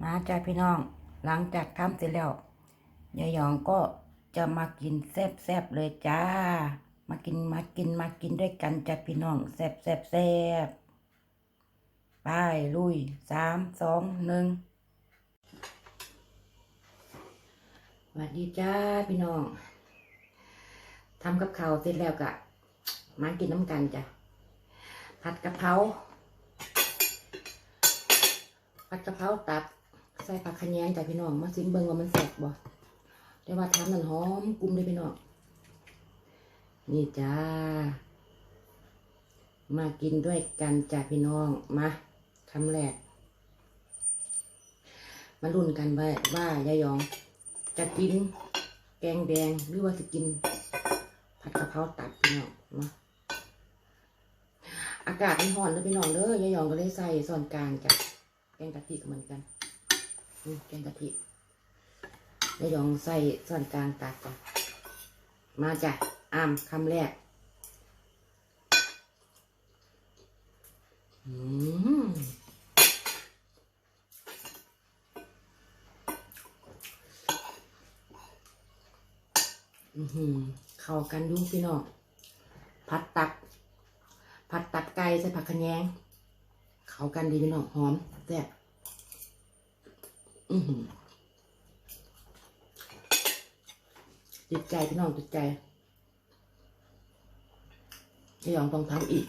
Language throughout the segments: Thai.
มาจ้าพี่น้อง หลังจากทำเสร็จแล้วยายหยองก็จะมากินแซ่บๆเลยจ้า มากินมากินมากินด้วยกันจ้าพี่น้องแซ่บแซ่บแซ่บไปลุยสามสองหนึ่งสวัสดีจ้าพี่น้องทำกับข้าวเสร็จแล้วกะมากินน้ำกันจ้ะผัดกะเพราผัดกะเพราตับ ใส่ผักขะแยงจ้ะพี่น้องมาซิมเบิ่งว่ามันแซ่บบ่แต่ว่าทำนั่นหอมกลุ่มเลยพี่น้องนี่จ้า มากินด้วยกันจ้ะพี่น้องมาคำแรกมาลุ้นกันว่าว่ายายหยอง จะกินแกงแดงหรือว่าจะกิน ผัดกะเพราตับพี่น้องมาอากาศมันร้อนแล้วพี่น้องเด้อยายหยองก็เลยใส่ส่วนกลางจ้ะแกงกะทิเหมือนกัน แกงกะทิแล้วยองใส่ส่วนกลางตักก่อน มาจ้ะอามคำแรกอืมอือหือเข้ากันดูพี่น้องผัดตับผัดตับไก่ใส่ผักขะแยง เข้ากันดีพี่น้องหอมแซ่บ ติดใจพี่น้องติดใจพี่ยองต้องทำอีก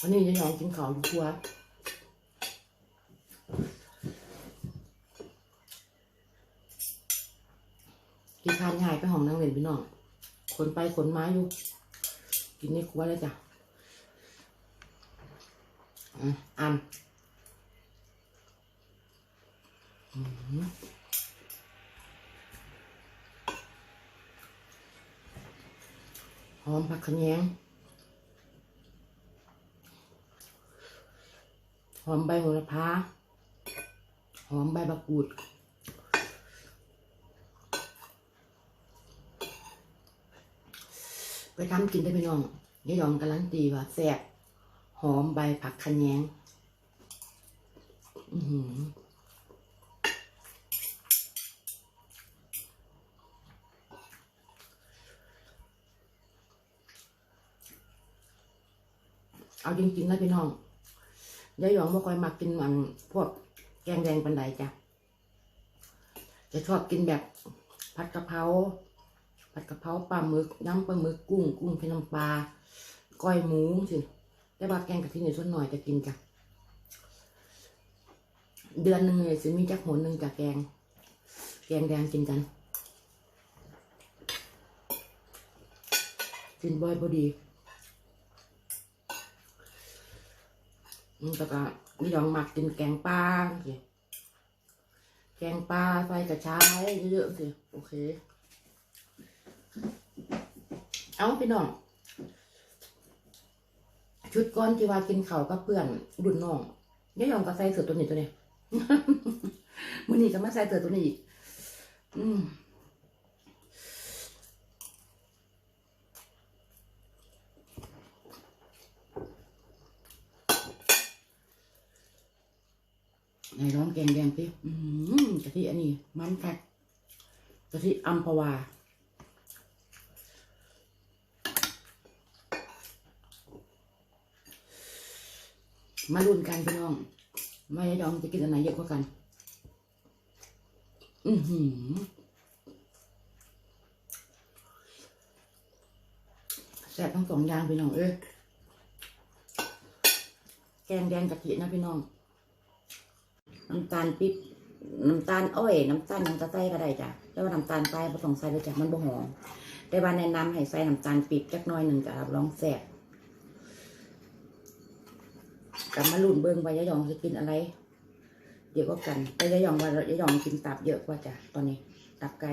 วันนี้จะยองกินของทัวกิ ขนไปขนมาอยู่ กินในครัวเลยจ้ะอันหอมผักขะแยงหอมใบโหระพาหอมใบบักกูด ไปทำกินได้พี่น้องยายยองการันตีว่าแซ่บหอมใบผักขะแยงอือเอาจริงๆนะพี่น้องยายหยองไม่ค่อยมักกินมันพวกแกงแดงปันใดจ้ะ จะชอบกินแบบผัดกะเพรา ผัดกะเพราปลาหมึกน้ำปลาหมึกกุ้ง กุ้งเป็นน้ำปลาก้อยหมูสิแต่ว่าแกงกะทิเนี่ยส่วนหน่อยจะกินจ้ะเดือนหนึ่งเนี่ยสิมีจักหนหนึ่งจากแกง แกงแดงกินกัน กินบ่อยพอดีมแต่ก็นี่ยองหมักกินแกงปลาสิแกงปลาใส่กระชายเยอะๆสิโอเค เอาพี่น้อง ชุดก้อนที่ว่ากินเข่ากับเพื่อนรุ่นน้องนี่ยองก็ใส่เสื้อตัวนี้ตัวนี้มือนี้จะมาใส่เสื้อตัวนี้อีก อืมในร้องแกงแดงพี่กะทิอันนี้ มันคัดกะทิอัมพวา มาลุ้นกันพี่น้องไม่ได้ดองจะกินอันไหนเยอะกว่ากัน อือหือแซ่บทั้งสองอย่างพี่น้องเอ้ยแกงแดงกะทินะพี่น้อง น้ำตาลปิ๊บน้ำตาลอ้อย น้ำตาลยังจะใส่ก็ได้จ้ะแต่ว่าน้ำตาลใต้ผสมใส่เลยจ้ะมันบ่หอมแต่ว่าแนะนำให้ใส่น้ำตาลปิ๊บจักน้อยหนึ่งจะรับรองแซ่บ กลับมาลุ่นเบิ้งว่ายายองจะกินอะไรเยอะกว่ากันแต่ยายองว่ายายองกินตับเยอะกว่าจ้ะตอนนี้ ตับไก่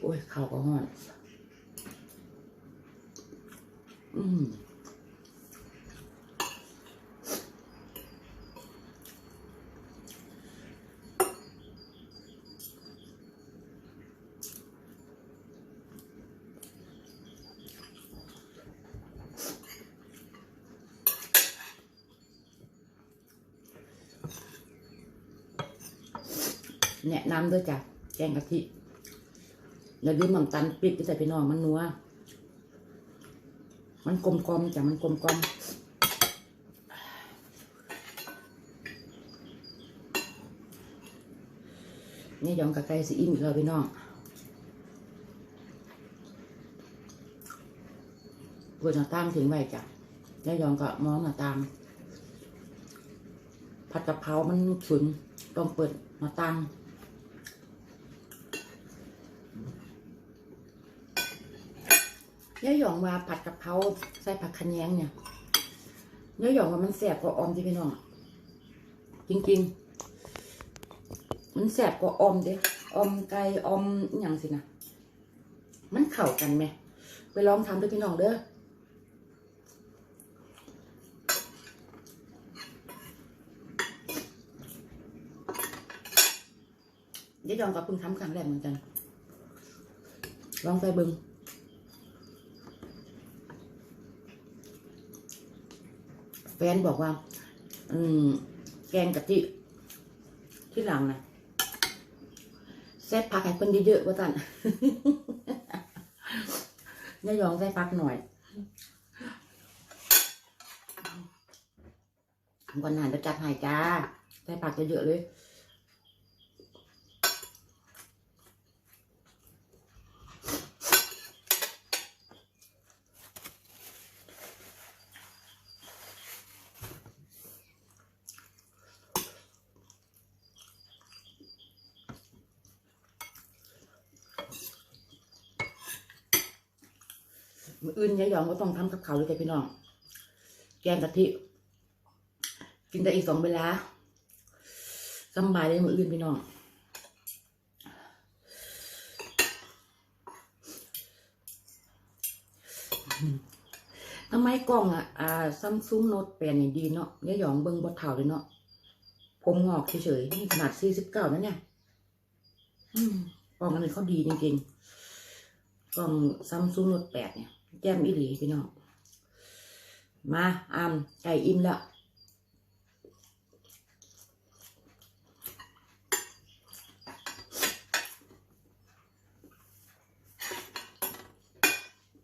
โอ้ยเข่าก็ห่อน อืม แนะนำด้วยจ้ะแกงกะทิอย่าลืมน้ำตาลปี๊บที่ใส่พี่น้องมันนัว มันกลมกลมจ้ะมันกลมกลมนี่ยองกับไก่สีอิ่มอีกแล้วพี่น้องเปิดหน้าต่างถึงไว้จ้ะนี่ยองกับมองหน้าต่างผัดกะเพรามันฉุนต้องเปิดหน้าต่าง ย่าหยองว่าผัดกะเพราใส่ผักขะแยงเนี่ยย่าหยองว่ามันแสบกว่าออมที่พี่น้องจริง ๆ มันแสบกว่าออมเด้ออมไก่ออมอย่างสินะมันเข้ากันไหมไปลองทำด้วยพี่น้องเด้อเดี๋ยวยองกับเพิ่งทำครั้งแรกเหมือนกัน ลองไปเบิง ฟนบอกว่า อืม แกงกะทิที่หลังนะแซ่บผักให้เพิ่นเยอะๆว่าตันย่ายองใส่ผักหน่อยก่อนหนานจะจัดหายจ้าใส่ผักเยอะๆเลย มืออื่นยายยองก็ต้องทำกับเขาเลยจ้ะพี่น้อง แกงกะทิ กินได้อีกสองเวลาสบายเลยมืออื่นพี่น้องทำไมกล้องอะอ่าซัมซุงโน้ตแปดนี่ดีเนาะยายหยองเบิ้งบดเท่าเลยเนาะผมงอกเฉยๆนี่ขนาดสี่สิบเก้านะเนี่ยกล้องอันนี้เขาดีจริงๆ กล้องซัมซุงโน้ตแปดเนี่ย แจ่มอีหลีพี่น้อง มาอามไก่อิ่มแล้ว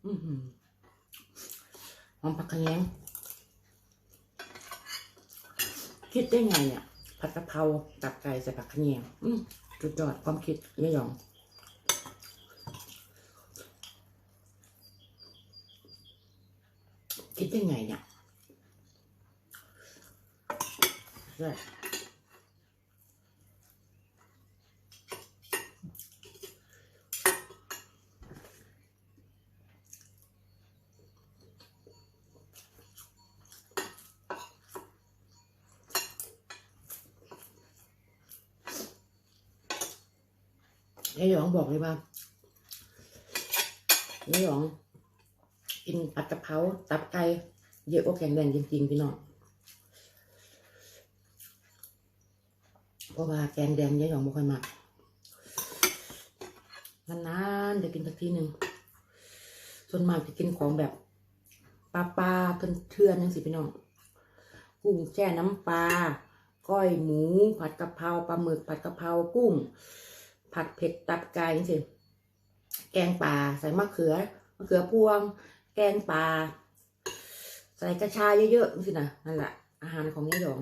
อือหือหอมผักขะแยงคิดได้ไงเนี่ยผัดกะเพราตับไก่ใส่ผักขะแยงอืมจุดยอดความคิดยายหยอง คิดได้ไงเนี่ยใช่ยายหยองบอกเลยว่ายายหยอง กินผัดกะเพราตับไก่เยอะกว่าแกงแดงจริงๆพี่น้องเพราะว่าแกงแดงยายหยองไม่ค่อยมักนานๆจะกินสักทีหนึ่งส่วนมากจะกินของแบบปลาปลาเทือนๆนั่นสิพี่น้องกุ้งแช่น้ำปลาก้อยหมู ผัดกะเพราปลาหมึกผัดกะเพรากุ้ง ผัดเผ็ดตับไก่นี่สิแกงป่าใส่มะเขือมะเขือพวง แกงปลาใส่กระชายเยอะๆสินะนั่นแหละอาหารของยายหยอง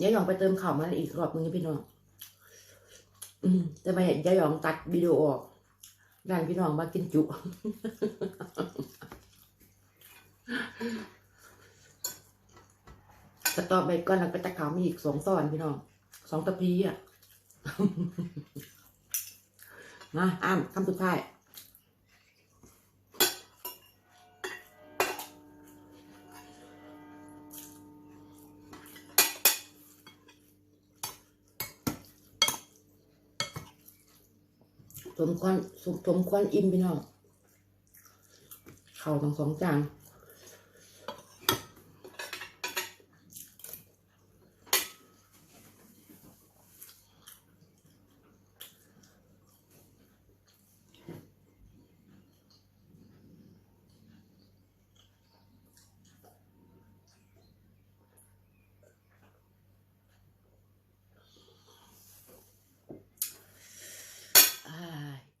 ยายหยองไปเติมข่าวมาอีกรอบนึงพี่น้องอืมแต่ไปยายหยองตัดวิดีโอออกด้านพี่น้องมากินจุ สตอไปก่อนแล้วก็จะขาวมีอีกสองตอนพี่น้องสองตะพีอะมาอ้ามคำสุดท้ายสมควรสมควรอิ่มพี่น้องเข่าทั้งสองจาน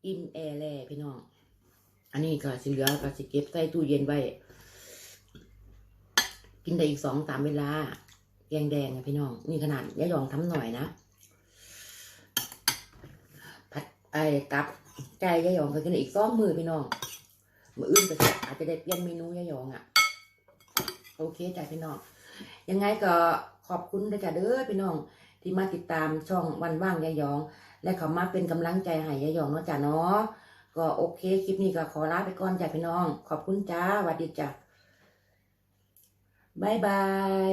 อิ่มแอร์แล่พี่น้อง อันนี้ก็สิเหลือก็สิเก็บใส่ตู้เย็นไว้ กินได้อีกสองสามเวลา แกงแดงอะพี่น้อง นี่ขนาดยายหยองทำหน่อยนะผัดไอ้กับไก่ยายองก็กินได้อีกสองมือพี่น้องมืออื่นก็อาจจะได้เปลี่ยนเมนูยายหยองอะโอเคจ้ะพี่น้อง ยังไงก็ขอบคุณด้วยจ้ะเด้อพี่น้อง ที่มาติดตามช่องวันว่างยายอง และเขามาเป็นกำลังใจให้ยายองเนาะจ้าเนาะก็โอเคคลิปนี้ก็ขอลาไปก่อนจ้ะพี่น้อง ขอบคุณจ้าสวัสดีจ้ะบายบาย